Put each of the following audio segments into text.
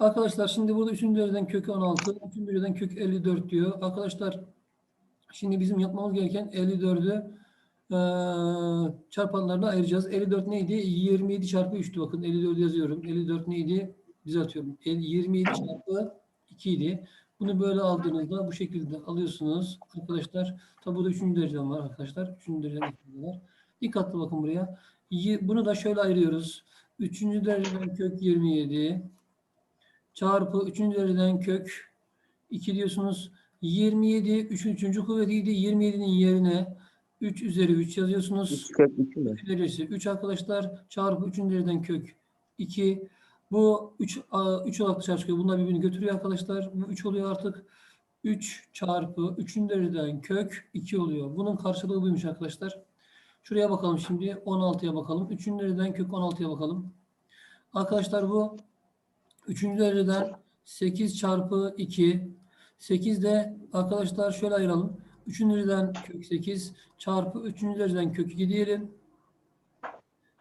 Arkadaşlar şimdi burada 3. dereceden kök 16, 3. dereceden kök 54 diyor. Arkadaşlar şimdi bizim yapmamız gereken 54'ü eee çarpanlarına ayıracağız. 54 neydi? 27 çarpı 3'tü. Bakın 54 yazıyorum. 54 neydi? Düzeltiyorum. El- 27 çarpı 2 idi. Bunu böyle aldığınızda bu şekilde alıyorsunuz. Arkadaşlar tabi burada 3. dereceden var arkadaşlar. 3. dereceden var. Dikkatli bakın buraya. Bunu da şöyle ayırıyoruz. 3. dereceden kök 27 çarpı 3. dereceden kök 2 diyorsunuz. 27 3'ün 3. kuvvetiydi. 27'nin yerine 3 üzeri 3 yazıyorsunuz. 3 kök 2 mi? 3 derecesi 3 arkadaşlar çarpı 3. dereceden kök 2. Bu 3 3 olarak dışarı çıkıyor. Bunlar birbirini götürüyor arkadaşlar. Bu 3 oluyor artık. 3 çarpı 3. dereceden kök 2 oluyor. Bunun karşılığı buymuş arkadaşlar. Şuraya bakalım şimdi. 16'ya bakalım. 3. dereceden kök 16'ya bakalım. Arkadaşlar bu 3. dereceden 8 çarpı 2. 8 de arkadaşlar şöyle ayıralım. 3. dereceden kök 8 çarpı 3. dereceden kök 2 diyelim.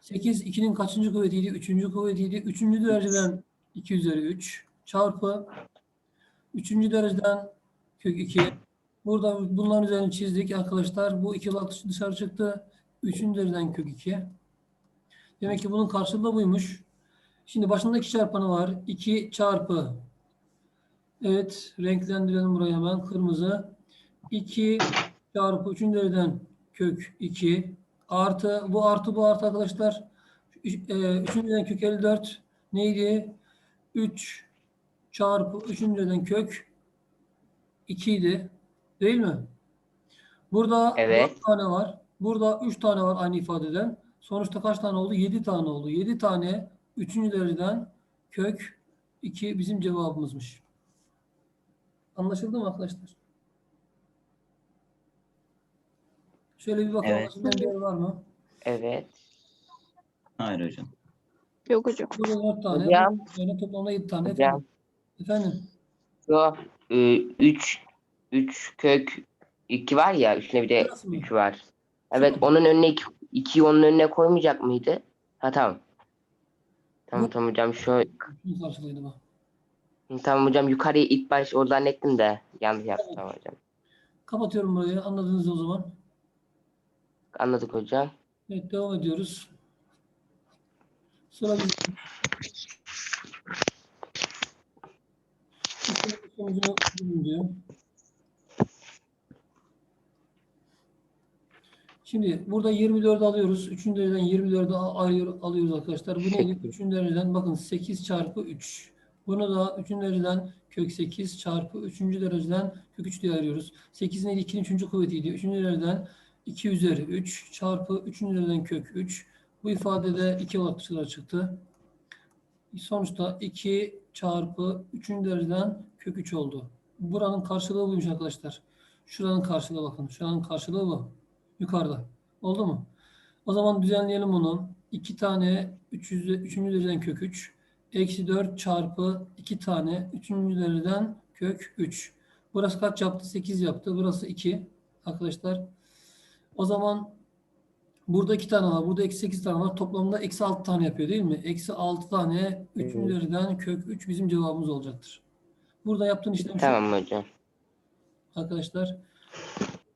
8 2'nin kaçıncı kuvvetiydi? 3. kuvvetiydi. 3. dereceden 2 üzeri 3 çarpı 3. dereceden kök 2. Burada bunların üzerine çizdik arkadaşlar. Bu iki olarak dışarı çıktı. 3. dereceden kök 2. Demek ki bunun karşılığı buymuş. Şimdi başında iki çarpanı var. 2 çarpı Evet, renklendirelim burayı hemen. Kırmızı. 2 çarpı 3. dereceden kök 2 artı bu artı bu artı arkadaşlar. 3. dereceden kök 54 neydi? 3 çarpı 3. dereceden kök 2 idi. Değil mi? Burada Evet. 4 tane var. Burada 3 tane var aynı ifadeden. Sonuçta kaç tane oldu? 7 tane oldu. 7 tane 3. dereceden kök 2 bizim cevabımızmış. Anlaşıldı mı arkadaşlar? Şöyle bir bakalım. Evet. Bir yer var mı? Evet. Hayır hocam. Yok hocam. Burada 4 tane. Hocam. Yani toplamda 7 tane. Hocam Efendim. şu 3 3 kök 2 var ya üstüne bir de Burası mı? 3 var. Evet onun önüne 2'yi onun önüne koymayacak mıydı? Ha tamam. Tamam tamam hocam şu bu. tamam hocam yukarıya ilk baş oradan ektim de yanlış yaptım tamam hocam. Kapatıyorum burayı. Anladınız o zaman. Anladık hocam. Evet devam ediyoruz. Sıra bizim. Sonucunu bulun diyor. Şimdi burada 24'ü alıyoruz. 3. dereceden 24'ü al- alıyor- alıyoruz arkadaşlar. Bu neydi? 3. dereceden bakın 8 çarpı 3. Bunu da 3. dereceden kök 8 çarpı 3. dereceden kök 3 diye ayırıyoruz. 8 neydi? 2'nin 3. kuvvetiydi. 3. dereceden 2 üzeri 3 çarpı 3. dereceden kök 3. Bu ifadede 2 olarak dışarı çıktı. Sonuçta 2 çarpı 3. dereceden kök 3 oldu. Buranın karşılığı buymuş arkadaşlar. Şuranın karşılığı bakın. Şuranın karşılığı bu. Yukarıda. Oldu mu? O zaman düzenleyelim bunu. 2 tane 300, 3. dereceden kök 3. Eksi 4 çarpı 2 tane 3. dereceden kök 3. Burası kaç yaptı? 8 yaptı. Burası 2. Arkadaşlar. O zaman burada 2 tane var. Burada eksi 8 tane var. Toplamda eksi 6 tane yapıyor değil mi? Eksi 6 tane 3. Evet. dereceden kök 3 bizim cevabımız olacaktır. Burada yaptığın işlem. Tamam hocam. Arkadaşlar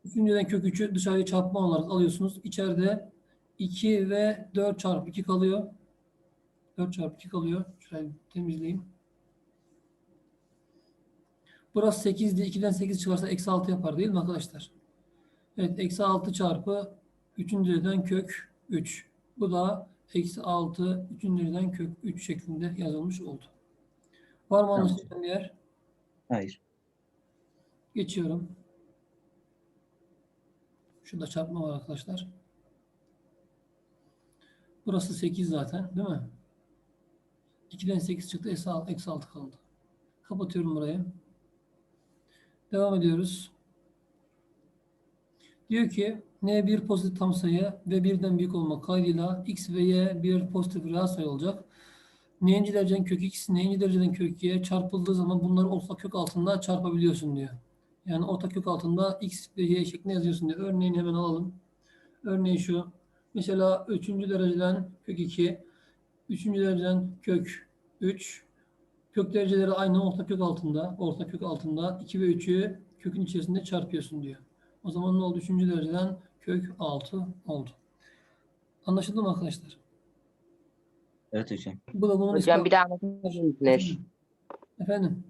üçüncüden kök 3'ü dışarıya çarpma olarak alıyorsunuz. İçeride 2 ve 4 çarpı 2 kalıyor. 4 çarpı 2 kalıyor. Şurayı temizleyeyim. Burası 8'di. 2'den 8 çıkarsa eksi 6 yapar değil mi arkadaşlar? Evet. Eksi 6 çarpı 3. dereceden kök 3. Bu da eksi 6 3. dereceden kök 3 şeklinde yazılmış oldu. Var mı anlaşılan bir yer? Hayır. Geçiyorum. Şurada çarpma var arkadaşlar. Burası 8 zaten değil mi? 2'den 8 çıktı. Eksi 6, eksi 6 kaldı. Kapatıyorum burayı. Devam ediyoruz. Diyor ki n bir pozitif tam sayı ve birden büyük olmak kaydıyla x ve y bir pozitif reel sayı olacak. N'inci dereceden kök x, n'inci dereceden kök y çarpıldığı zaman bunları ortak kök altında çarpabiliyorsun diyor. Yani ortak kök altında x ve y şeklinde yazıyorsun diyor. Örneğini hemen alalım. Örneğin şu. Mesela 3. dereceden kök 2, 3. dereceden kök 3, Kök dereceleri aynı orta kök altında. Orta kök altında 2 ve 3'ü kökün içerisinde çarpıyorsun diyor. O zaman ne oldu? Üçüncü dereceden kök 6 oldu. Anlaşıldı mı arkadaşlar? Evet hocam. Bu da bunun Hocam ispatı. bir daha anlatabilir misiniz? Efendim,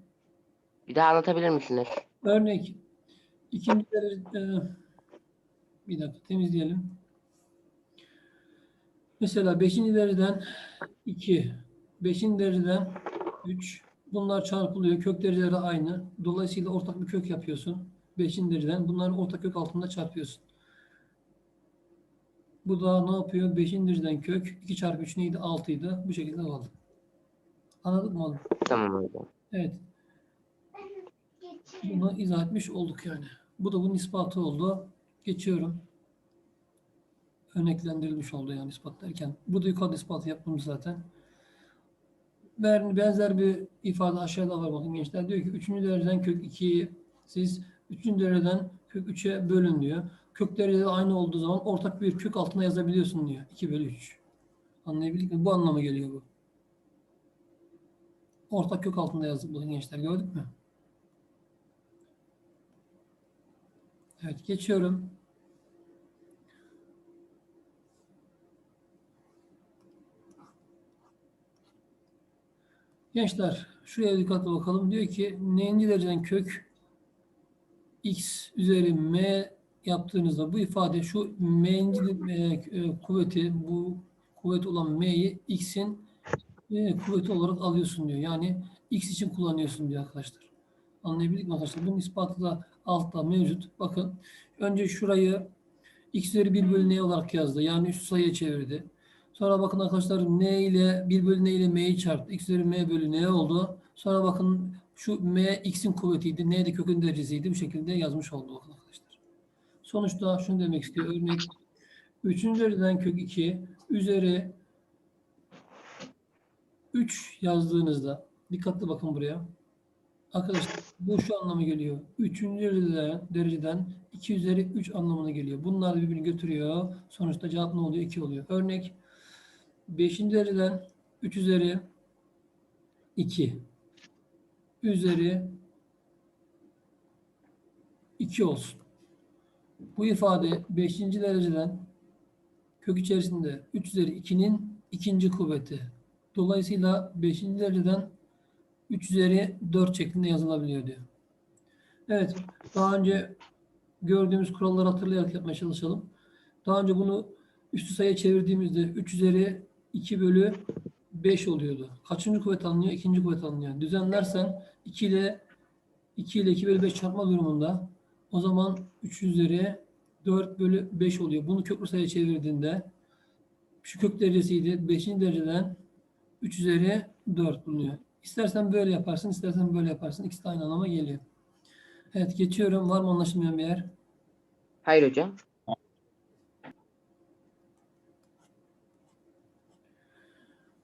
Bir daha anlatabilir misiniz? Örnek ikinci derece bir dakika temizleyelim. Mesela beşinci dereceden 2, beşinci dereceden 3. Bunlar çarpılıyor. Kök dereceleri aynı. Dolayısıyla ortak bir kök yapıyorsun. Beşinci dereceden. Bunları ortak kök altında çarpıyorsun. Bu da ne yapıyor? Beşinci dereceden kök. 2 çarpı 3 neydi? 6 idi. Bu şekilde kaldı. Anladık mı oğlum? Tamam hocam. Evet. Bunu izah etmiş olduk yani. Bu da bunun ispatı oldu. Geçiyorum. Örneklendirilmiş oldu yani ispat derken. Bu da yukarıda ispatı yaptım zaten. Ben, benzer bir ifade aşağıda var bakın gençler. Diyor ki 3. dereceden kök 2'yi siz 3. dereceden kök 3'e bölün diyor. Kök dereceleri aynı olduğu zaman ortak bir kök altına yazabiliyorsun diyor. 2 bölü 3. Anlayabildik mi? Bu anlama geliyor bu. Ortak kök altında yazdık bakın gençler. Gördük mü? Evet geçiyorum. Gençler şuraya dikkatli bakalım. Diyor ki n'inci dereceden kök x üzeri m yaptığınızda bu ifade şu m'inci e, kuvveti bu kuvvet olan m'yi x'in e, kuvveti olarak alıyorsun diyor. Yani x için kullanıyorsun diyor arkadaşlar. Anlayabildik mi arkadaşlar? Bunun ispatı da altta mevcut. Bakın önce şurayı x üzeri 1 bölü n olarak yazdı. Yani üst sayıya çevirdi. Sonra bakın arkadaşlar n ile 1 bölü n ile m'yi çarptı. x üzeri m bölü n oldu. Sonra bakın şu m x'in kuvvetiydi. n de kökün derecesiydi. Bu şekilde yazmış oldu bakın arkadaşlar. Sonuçta şunu demek istiyor. Örnek 3. dereceden kök 2 üzeri 3 yazdığınızda dikkatli bakın buraya. Arkadaşlar bu şu anlama geliyor. 3. dereceden, dereceden 2 üzeri 3 anlamına geliyor. Bunlar birbirini götürüyor. Sonuçta cevap ne oluyor? 2 oluyor. Örnek 5. dereceden 3 üzeri 2 üzeri 2 olsun. Bu ifade 5. dereceden kök içerisinde 3 üzeri 2'nin ikinci kuvveti. Dolayısıyla 5. dereceden 3 üzeri 4 şeklinde yazılabiliyor diyor. Evet. Daha önce gördüğümüz kuralları hatırlayarak yapmaya çalışalım. Daha önce bunu üstü sayıya çevirdiğimizde 3 üzeri 2 bölü 5 oluyordu. Kaçıncı kuvvet alınıyor? İkinci kuvvet alınıyor. Düzenlersen 2 ile 2 ile 2 bölü 5 çarpma durumunda o zaman 3 üzeri 4 bölü 5 oluyor. Bunu köklü sayıya çevirdiğinde şu kök derecesiydi. 5. dereceden 3 üzeri 4 bulunuyor. İstersen böyle yaparsın, istersen böyle yaparsın. İkisi de aynı anlama geliyor. Evet geçiyorum. Var mı anlaşılmayan bir yer? Hayır hocam.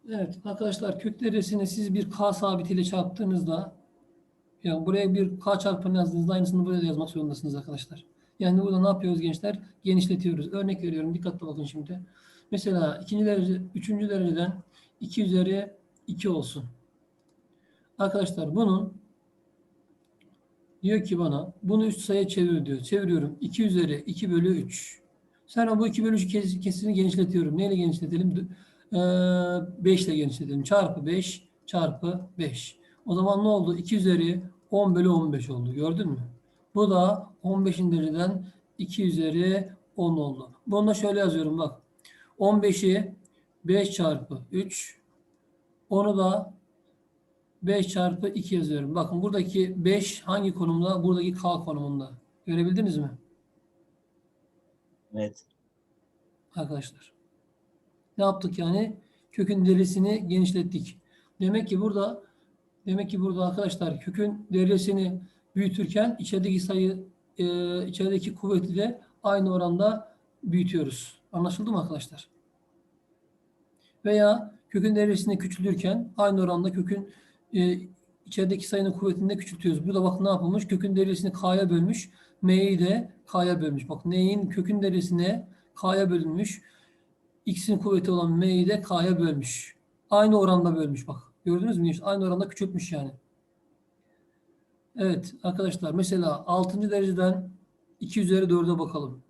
Evet arkadaşlar kök derecesini siz bir k sabitiyle çarptığınızda yani buraya bir k çarpanı yazdığınızda aynısını buraya da yazmak zorundasınız arkadaşlar. Yani burada ne yapıyoruz gençler? Genişletiyoruz. Örnek veriyorum. Dikkatli bakın şimdi. Mesela ikinci derece, üçüncü dereceden 2 üzeri 2 olsun. Arkadaşlar bunun diyor ki bana bunu üst sayıya çevir diyor. Çeviriyorum. 2 üzeri 2 bölü 3. Sonra bu 2 bölü 3 kes- kesini genişletiyorum. Neyle genişletelim? 5 ile genişletelim. Çarpı 5 çarpı 5. O zaman ne oldu? 2 üzeri 10 bölü 15 oldu. Gördün mü? Bu da 15. dereceden 2 üzeri 10 oldu. Bunu da şöyle yazıyorum bak. 15'i 5 çarpı 3 onu da 5 çarpı 2 yazıyorum. Bakın buradaki 5 hangi konumda? Buradaki K konumunda. Görebildiniz mi? Evet. arkadaşlar. Ne yaptık yani? Kökün derisini genişlettik. Demek ki burada demek ki burada arkadaşlar kökün derisini büyütürken içerideki sayı e, içerideki kuvveti de aynı oranda büyütüyoruz. Anlaşıldı mı arkadaşlar? Veya kökün derisini küçültürken aynı oranda kökün e, içerideki sayının kuvvetini küçültüyoruz. Burada bak ne yapılmış? Kökün derisini k'ya bölmüş. M'yi de k'ya bölmüş. Bak n'in kökün derisine k'ya bölünmüş. X'in kuvveti olan m'yi de k'ya bölmüş. Aynı oranda bölmüş bak. Gördünüz mü? Aynı oranda küçültmüş yani. Evet arkadaşlar mesela 6. dereceden 2 üzeri 4'e bakalım.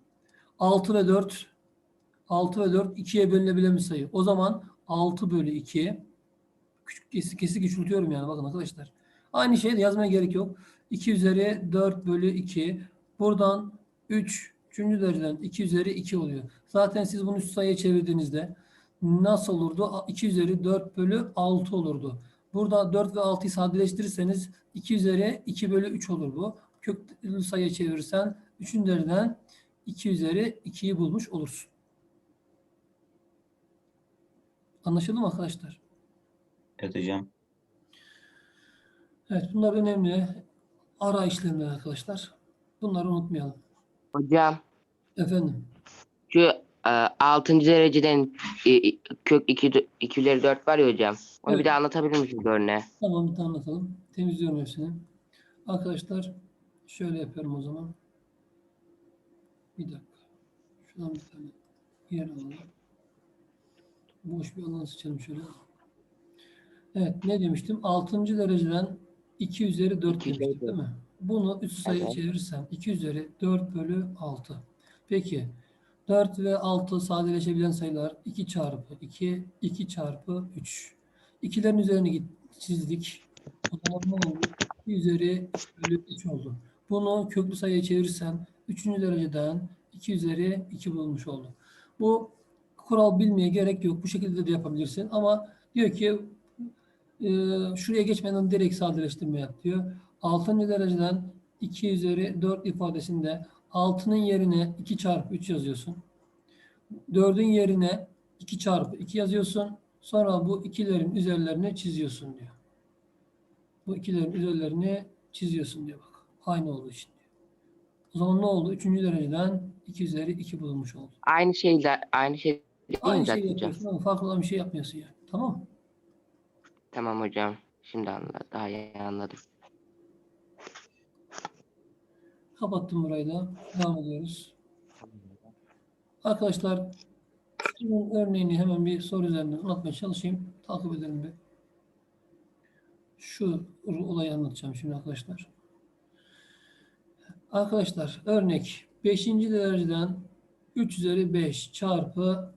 6 ve 4 6 ve 4 2'ye bölünebilen bir sayı. O zaman 6 bölü 2 küçük kesik kesik küçültüyorum yani bakın arkadaşlar. Aynı şeyi de yazmaya gerek yok. 2 üzeri 4 bölü 2. Buradan 3 üçüncü dereceden 2 üzeri 2 oluyor. Zaten siz bunu üst sayıya çevirdiğinizde nasıl olurdu? 2 üzeri 4 bölü 6 olurdu. Burada 4 ve 6'yı sadeleştirirseniz 2 üzeri 2 bölü 3 olur bu. Köklü sayıya çevirirsen 3. dereceden 2 üzeri 2'yi bulmuş olursun. Anlaşıldı mı arkadaşlar? Evet hocam. Evet bunlar önemli. Ara işlemler arkadaşlar. Bunları unutmayalım. Hocam Efendim. şu e, 6. dereceden e, kök 2, 2 üzeri 4 var ya hocam. Onu Evet. bir de anlatabilir misiniz örneğe? Tamam bir tane anlatalım. Temizliyorum hepsini. Arkadaşlar şöyle yapıyorum o zaman. Bir dakika. Şuradan bir tane yer alalım. Boş bir alan seçelim şöyle. Evet ne demiştim? 6. dereceden 2 üzeri 4 İki üzeri demiştik değil mi? Bunu üst sayıya Evet. çevirirsem 2 üzeri 4 bölü 6. Peki 4 ve 6 sadeleşebilen sayılar 2 çarpı 2, 2 çarpı 3. İkilerin üzerine git, çizdik. O zaman ne oldu? 2 üzeri 3 bölü 3 oldu. Bunu köklü sayıya çevirirsen 3. dereceden 2 üzeri 2 bulmuş oldu. Bu kural bilmeye gerek yok. Bu şekilde de yapabilirsin. Ama diyor ki e, şuraya geçmeden direkt sadeleştirme yap diyor. 6. dereceden 2 üzeri 4 ifadesinde 6'nın yerine 2 çarpı 3 yazıyorsun. 4'ün yerine 2 çarpı 2 yazıyorsun. Sonra bu ikilerin üzerlerini çiziyorsun diyor. Bu ikilerin üzerlerini çiziyorsun diyor bak. Aynı olduğu için diyor. O zaman ne oldu? 3. dereceden 2 üzeri 2 bulunmuş oldu. Aynı şeyler aynı şey Aynı hocam? yapıyorsun ama farklı olan bir şey yapmıyorsun yani. Tamam mı? Tamam hocam. Şimdi anladım. Daha iyi anladım. Kapattım burayı da. Devam ediyoruz. Arkadaşlar şunun örneğini hemen bir soru üzerinden anlatmaya çalışayım. Takip edelim bir. Şu olayı anlatacağım şimdi arkadaşlar. Arkadaşlar örnek 5. dereceden 3 üzeri 5 çarpı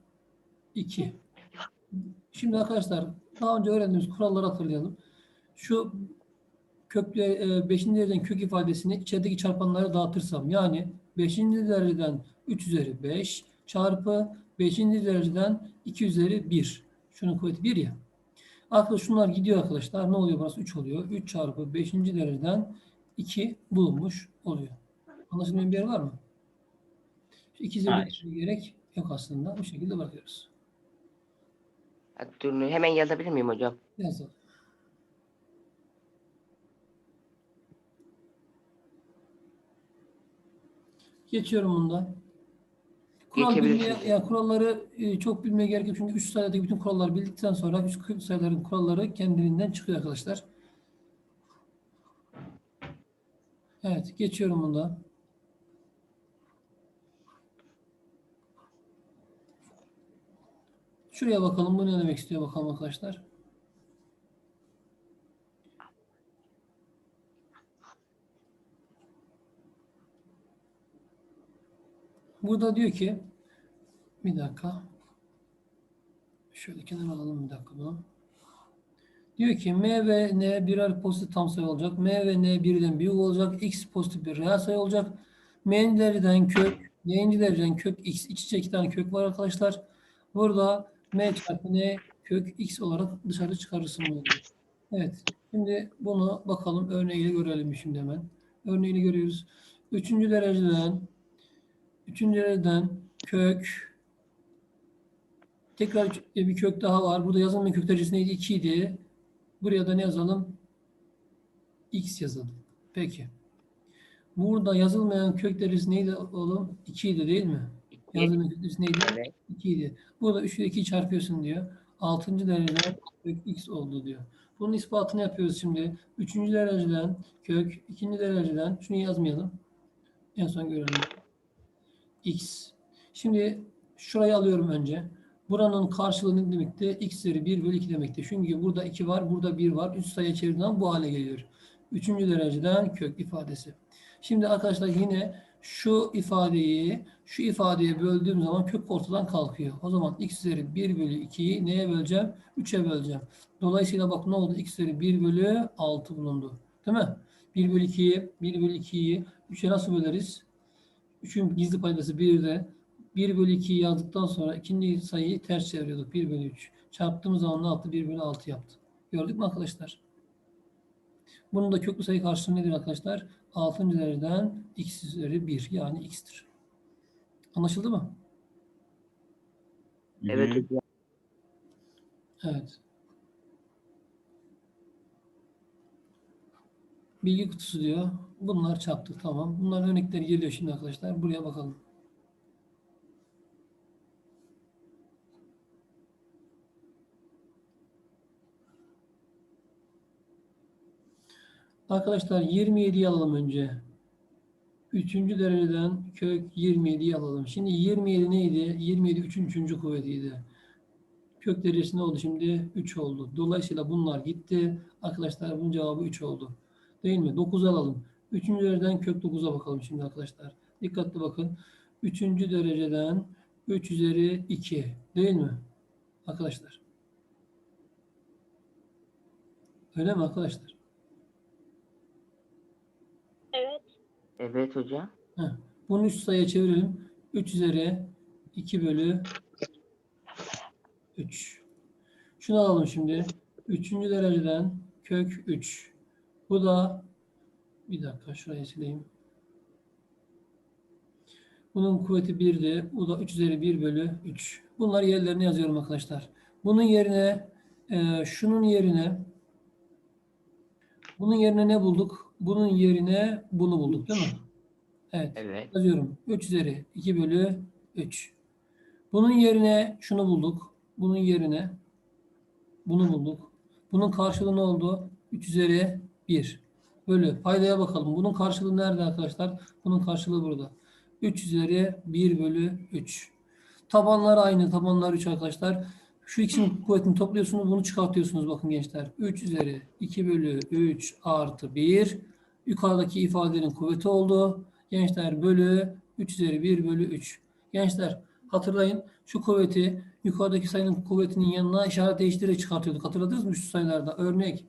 2. Şimdi arkadaşlar daha önce öğrendiğimiz kuralları hatırlayalım. Şu köklü 5. dereceden kök ifadesini içerideki çarpanlara dağıtırsam yani 5. dereceden 3 üzeri 5 çarpı 5. dereceden 2 üzeri 1. Şunun kuvveti 1 ya. Arkadaşlar şunlar gidiyor arkadaşlar. Ne oluyor burası? 3 oluyor. 3 çarpı 5. dereceden 2 bulunmuş oluyor. Anlaşılmayan bir yer var mı? Şu 2 üzeri gerek yok aslında. Bu şekilde bakıyoruz. Dur, hemen yazabilir miyim hocam? Yazalım. Geçiyorum bunda. Kural bilmeye, ya kuralları e, çok bilmeye gerek yok. Çünkü üç sayıdaki bütün kuralları bildikten sonra üç sayıların kuralları kendiliğinden çıkıyor arkadaşlar. Evet, geçiyorum bunda. Şuraya bakalım. Bu ne demek istiyor bakalım arkadaşlar. Burada diyor ki bir dakika. Şöyle kenara alalım bir dakika bunu. Diyor ki M ve N birer pozitif tam sayı olacak. M ve N birden büyük olacak. X pozitif bir reel sayı olacak. M'nin dereceden kök, N'inci dereceden kök X. İç içe iki tane kök var arkadaşlar. Burada M çarpı N kök X olarak dışarı çıkarırsın. Evet. Şimdi bunu bakalım örneğiyle görelim şimdi hemen. Örneğini görüyoruz. Üçüncü dereceden Üçüncü dereceden kök tekrar bir kök daha var. Burada yazılmayan kök derecesi neydi? 2 idi. Buraya da ne yazalım? X yazalım. Peki. Burada yazılmayan kök derecesi neydi oğlum? 2 idi değil mi? Kök derecesi neydi? Evet. 2 idi. Burada 3 ile 2'yi çarpıyorsun diyor. 6. dereceden kök x oldu diyor. Bunun ispatını yapıyoruz şimdi. 3. dereceden kök, 2. dereceden şunu yazmayalım. En son görelim x. Şimdi şurayı alıyorum önce. Buranın karşılığı ne demekti? X üzeri 1 bölü 2 demekti. Çünkü burada 2 var, burada 1 var. Üst sayıya çevirdiğinden bu hale geliyor. Üçüncü dereceden kök ifadesi. Şimdi arkadaşlar yine şu ifadeyi şu ifadeye böldüğüm zaman kök ortadan kalkıyor. O zaman x üzeri 1 bölü 2'yi neye böleceğim? 3'e böleceğim. Dolayısıyla bak ne oldu? x üzeri 1 bölü 6 bulundu. Değil mi? 1 bölü 2'yi 1 bölü 2'yi 3'e nasıl böleriz? 3'ün gizli paydası 1'de 1 bölü 2'yi yazdıktan sonra ikinci sayıyı ters çeviriyorduk. 1 bölü 3. Çarptığımız zaman ne yaptı? 1 bölü 6 yaptı. Gördük mü arkadaşlar? Bunun da köklü sayı karşılığı nedir arkadaşlar? 6. dereceden x üzeri 1 yani x'tir. Anlaşıldı mı? Evet hocam. Evet. Bilgi kutusu diyor. Bunlar çarptık tamam. Bunların örnekleri geliyor şimdi arkadaşlar. Buraya bakalım. Arkadaşlar 27'yi alalım önce. Üçüncü dereceden kök 27'yi alalım. Şimdi 27 neydi? 27 üçün üçüncü kuvvetiydi. Kök derecesi ne oldu şimdi? 3 oldu. Dolayısıyla bunlar gitti. Arkadaşlar bunun cevabı 3 oldu. Değil mi? 9 alalım. Üçüncü dereceden kök 9'a bakalım şimdi arkadaşlar. Dikkatli bakın. Üçüncü dereceden 3 üzeri 2. Değil mi? Arkadaşlar. Öyle mi arkadaşlar? Evet. Evet hocam. Heh. Bunu üst sayıya çevirelim. 3 üzeri 2 bölü 3. Şunu alalım şimdi. Üçüncü dereceden kök 3. Bu da bir dakika şurayı sileyim. Bunun kuvveti 1'di. Bu da 3 üzeri 1 bölü 3. Bunları yerlerine yazıyorum arkadaşlar. Bunun yerine e, şunun yerine bunun yerine ne bulduk? Bunun yerine bunu bulduk değil mi? Evet. Evet. Yazıyorum. 3 üzeri 2 bölü 3. Bunun yerine şunu bulduk. Bunun yerine bunu bulduk. Bunun karşılığı ne oldu? 3 üzeri 1 bölü. Paydaya bakalım. Bunun karşılığı nerede arkadaşlar? Bunun karşılığı burada. 3 üzeri 1 bölü 3. Tabanlar aynı. Tabanlar 3 arkadaşlar. Şu ikisinin kuvvetini topluyorsunuz. Bunu çıkartıyorsunuz. Bakın gençler. 3 üzeri 2 bölü 3 artı 1. Yukarıdaki ifadenin kuvveti oldu. Gençler bölü 3 üzeri 1 bölü 3. Gençler hatırlayın şu kuvveti yukarıdaki sayının kuvvetinin yanına işaret değiştirerek çıkartıyorduk. Hatırladınız mı şu sayılarda? Örnek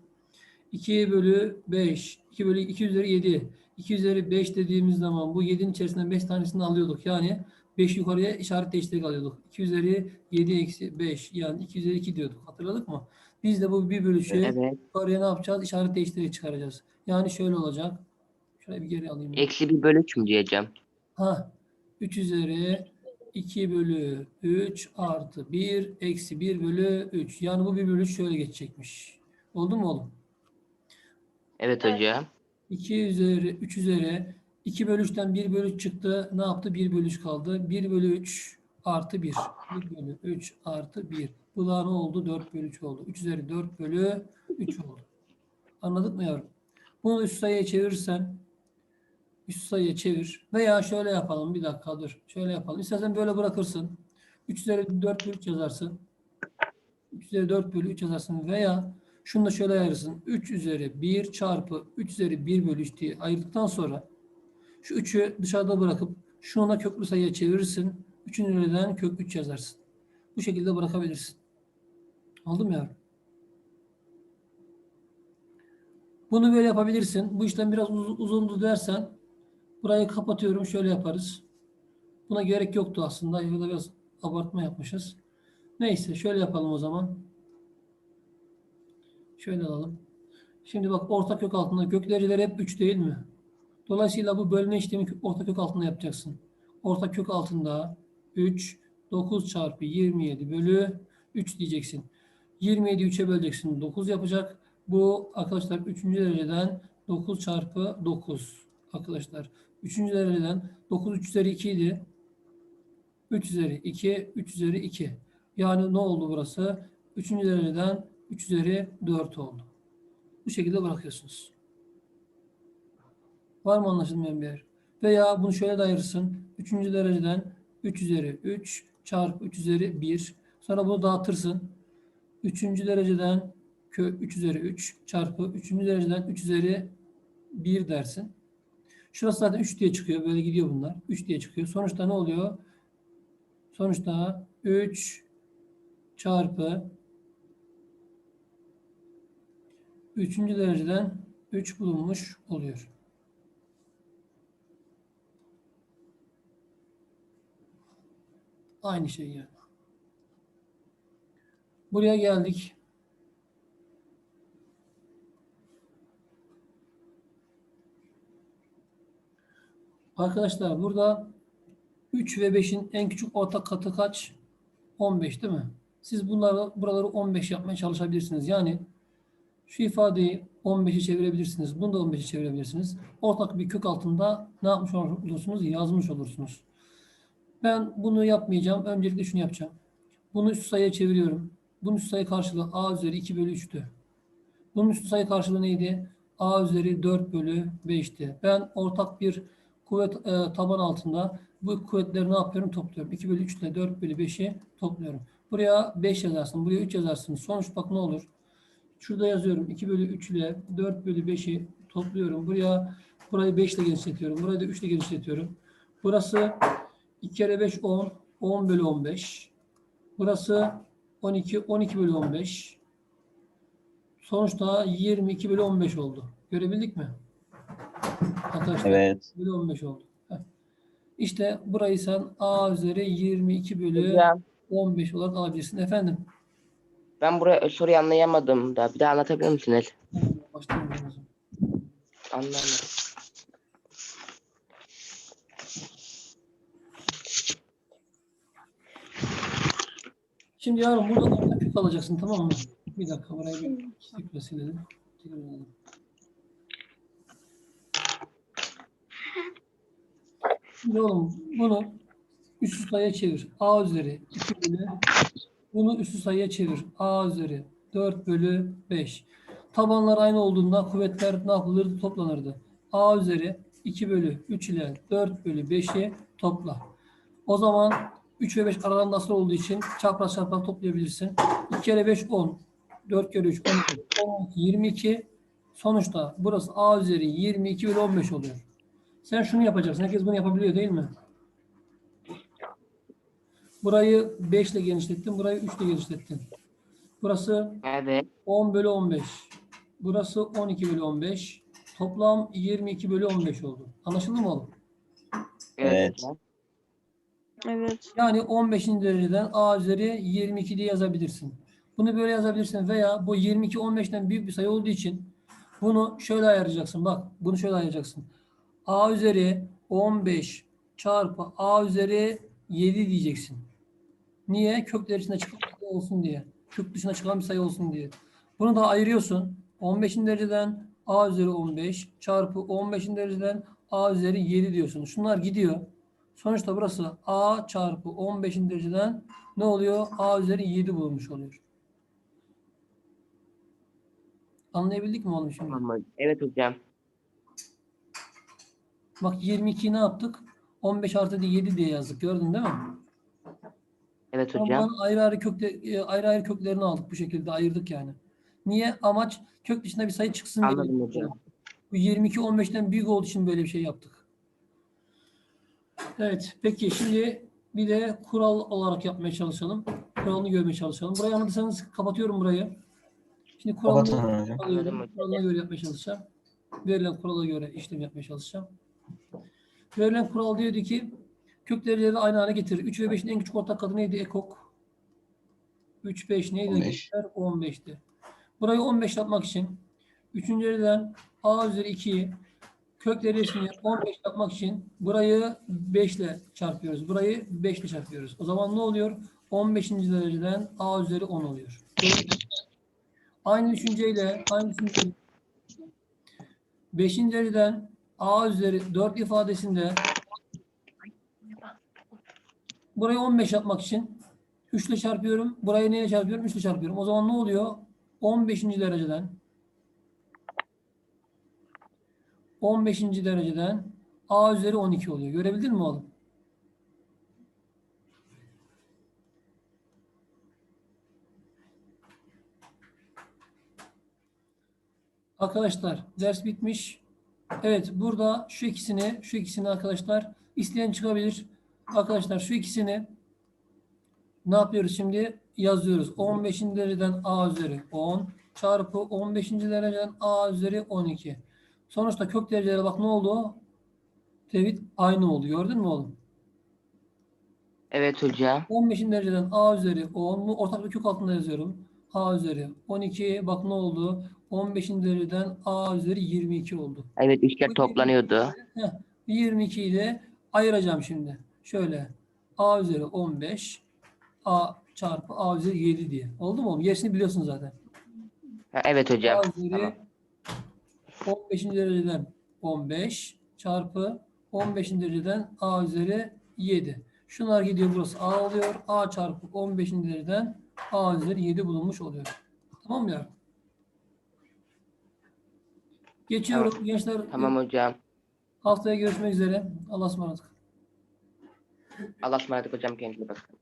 2 bölü 5, 2 bölü 2 üzeri 7. 2 üzeri 5 dediğimiz zaman bu 7'nin içerisinden 5 tanesini alıyorduk. Yani 5 yukarıya işaret değiştirerek alıyorduk. 2 üzeri 7 eksi 5 yani 2 üzeri 2 diyorduk. Hatırladık mı? Biz de bu bir bölüşü Evet. yukarıya ne yapacağız? İşaret değiştirerek çıkaracağız. Yani şöyle olacak. Şöyle bir geri alayım. Eksi 1 bölü 3 mü diyeceğim? Ha, 3 üzeri 2 bölü 3 artı 1 eksi 1 bölü 3. Yani bu 1 bölü 3 şöyle geçecekmiş. Oldu mu oğlum? Evet hocam. 2 üzeri 3 üzeri 2 bölü 3'ten 1 bölü 3 çıktı. Ne yaptı? 1 bölü 3 kaldı. 1 bölü 3 artı 1. 1 bölü 3 artı 1. Bu da ne oldu? 4 bölü 3 oldu. 3 üzeri 4 bölü 3 oldu. Anladık mı yavrum? Bunu üst sayıya çevirirsen üst sayıya çevir. Veya şöyle yapalım. Bir dakika dur. Şöyle yapalım. İstersen böyle bırakırsın. 3 üzeri 4 bölü 3 yazarsın. 3 üzeri 4 bölü 3 yazarsın. Veya şunu da şöyle ayırırsın. 3 üzeri 1 çarpı 3 üzeri 1 bölü 3 diye ayırdıktan sonra şu 3'ü dışarıda bırakıp şunu da köklü sayıya çevirirsin. 3'ün üzerinden kök 3 yazarsın. Bu şekilde bırakabilirsin. Oldu mu yavrum? Bunu böyle yapabilirsin. Bu işlem biraz uz- uzundu dersen burayı kapatıyorum. Şöyle yaparız. Buna gerek yoktu aslında. Ya da biraz abartma yapmışız. Neyse şöyle yapalım o zaman. Şöyle alalım. Şimdi bak orta kök altında kök dereceleri hep 3 değil mi? Dolayısıyla bu bölme işlemi orta kök altında yapacaksın. Orta kök altında 3, 9 çarpı 27 bölü 3 diyeceksin. 27'yi 3'e böleceksin. 9 yapacak. Bu arkadaşlar 3. dereceden 9 çarpı 9 arkadaşlar. 3. dereceden 9 3 üzeri 2 idi. 3 üzeri 2, 3 üzeri 2. Yani ne oldu burası? 3. dereceden 3 üzeri 4 oldu. Bu şekilde bırakıyorsunuz. Var mı anlaşılmayan bir yer? Veya bunu şöyle de ayırırsın. 3. dereceden 3 üzeri 3 çarpı 3 üzeri 1. Sonra bunu dağıtırsın. Üçüncü dereceden kök 3 üzeri 3 çarpı üçüncü dereceden 3 üzeri 1 dersin. Şurası zaten 3 diye çıkıyor. Böyle gidiyor bunlar. 3 diye çıkıyor. Sonuçta ne oluyor? Sonuçta 3 çarpı üçüncü dereceden 3 bulunmuş oluyor. Aynı şey yani. Buraya geldik. Arkadaşlar burada 3 ve 5'in en küçük ortak katı kaç? 15 değil mi? Siz bunları buraları 15 yapmaya çalışabilirsiniz. Yani şu ifadeyi 15'e çevirebilirsiniz. Bunu da 15'e çevirebilirsiniz. Ortak bir kök altında ne yapmış olursunuz? Yazmış olursunuz. Ben bunu yapmayacağım. Öncelikle şunu yapacağım. Bunu üst sayıya çeviriyorum. Bunun üst sayı karşılığı a üzeri 2 bölü 3'tü. Bunun üst sayı karşılığı neydi? a üzeri 4 bölü 5'ti. Ben ortak bir kuvvet e, taban altında bu kuvvetleri ne yapıyorum? Topluyorum. 2 bölü 3 ile 4 bölü 5'i topluyorum. Buraya 5 yazarsın. Buraya 3 yazarsın. Sonuç bak ne olur? Şurada yazıyorum. 2 bölü 3 ile 4 bölü 5'i topluyorum. Buraya burayı 5 ile genişletiyorum. Burayı da 3 ile genişletiyorum. Burası 2 kere 5 10. 10 bölü 15. Burası 12. 12 bölü 15. Sonuçta 22 bölü 15 oldu. Görebildik mi? Arkadaşlar Evet. bölü 15 oldu. Heh. İşte burayı sen a üzeri 22 bölü Hocam 15 olarak alabilirsin. Efendim? ben buraya soruyu anlayamadım da bir daha anlatabilir misiniz? Başlayalım. Anlamadım. Şimdi yarın burada orta kök alacaksın tamam mı? Bir dakika burayı bir tekrar silelim. Tekrar alalım. Şimdi oğlum bunu üstü sayıya çevir. A üzeri 2 bölü bunu üstü sayıya çevir. A üzeri 4 bölü 5. Tabanlar aynı olduğunda kuvvetler ne yapılırdı? Toplanırdı. A üzeri 2 bölü 3 ile 4 bölü 5'i topla. O zaman 3 ve 5 aralarında asıl olduğu için çapraz çapraz toplayabilirsin. 2 kere 5 10. 4 kere 3 12. 12 22. Sonuçta burası A üzeri 22 bölü 15 oluyor. Sen şunu yapacaksın. Herkes bunu yapabiliyor değil mi? Burayı 5 ile genişlettin. Burayı 3 ile genişlettin. Burası Evet. 10 bölü 15. Burası 12 bölü 15. Toplam 22 bölü 15 oldu. Anlaşıldı mı oğlum? Evet. Evet. Yani 15. dereceden a üzeri 22 diye yazabilirsin. Bunu böyle yazabilirsin veya bu 22 15'ten büyük bir sayı olduğu için bunu şöyle ayıracaksın. Bak bunu şöyle ayıracaksın. a üzeri 15 çarpı a üzeri 7 diyeceksin. Niye? Kökler içinde çıkan bir sayı olsun diye. Kök dışına çıkan bir sayı olsun diye. Bunu da ayırıyorsun. 15. dereceden a üzeri 15 çarpı 15. dereceden a üzeri 7 diyorsun. Şunlar gidiyor. Sonuçta burası a çarpı 15. dereceden ne oluyor? a üzeri 7 bulunmuş oluyor. Anlayabildik mi oğlum şimdi? Tamam. Evet hocam. Bak 22'yi ne yaptık? 15 artı 7 diye yazdık. Gördün değil mi? Evet hocam. bunların ayrı ayrı kökle, e, ayrı ayrı köklerini aldık bu şekilde ayırdık yani. Niye? Amaç kök dışında bir sayı çıksın diye. Anladım hocam. Bu 22 15'ten büyük olduğu için böyle bir şey yaptık. Evet. Peki şimdi bir de kural olarak yapmaya çalışalım. Kuralını görmeye çalışalım. Burayı anladıysanız kapatıyorum burayı. Şimdi kuralını alıyorum. Kuralına göre yapmaya çalışacağım. Verilen kurala göre işlem yapmaya çalışacağım. Verilen kural diyordu ki kök dereceleri aynı hale getirir. 3 ve 5'in en küçük ortak katı neydi? Ekok. 3, 5 neydi? 15. gençler? 15'ti. Burayı 15 yapmak için 3. dereceden a üzeri 2'yi kök derecesini 15 yapmak için burayı 5 ile çarpıyoruz. Burayı 5 ile çarpıyoruz. O zaman ne oluyor? 15. dereceden a üzeri 10 oluyor. Aynı düşünceyle aynı düşünceyle 5. dereceden a üzeri 4 ifadesinde burayı 15 yapmak için 3 ile çarpıyorum. Burayı neyle çarpıyorum? 3 ile çarpıyorum. O zaman ne oluyor? 15. dereceden 15. dereceden A üzeri 12 oluyor. Görebildin mi oğlum? Arkadaşlar ders bitmiş. Evet burada şu ikisini şu ikisini arkadaşlar isteyen çıkabilir. Arkadaşlar şu ikisini ne yapıyoruz şimdi? Yazıyoruz. 15. dereceden A üzeri 10 çarpı 15. dereceden A üzeri 12. Sonuçta kök derecelere bak ne oldu? Tevhid aynı oldu. Gördün mü oğlum? Evet hocam. 15. dereceden a üzeri 10 mu? Ortak bir kök altında yazıyorum. a üzeri 12. Bak ne oldu? 15. dereceden a üzeri 22 oldu. Evet üçler toplanıyordu. Heh, 22'yi de ayıracağım şimdi. Şöyle a üzeri 15 a çarpı a üzeri 7 diye. Oldu mu oğlum? Gerisini biliyorsun zaten. Ha, evet hocam. a üzeri Tamam. 15. dereceden 15 çarpı 15. dereceden a üzeri 7. Şunlar gidiyor burası a oluyor. a çarpı 15. dereceden a üzeri 7 bulunmuş oluyor. Tamam mı yavrum? Geçiyorum gençler. Tamam hocam. Haftaya görüşmek üzere. Allah'a ısmarladık. Allah'a ısmarladık hocam kendinize bakın.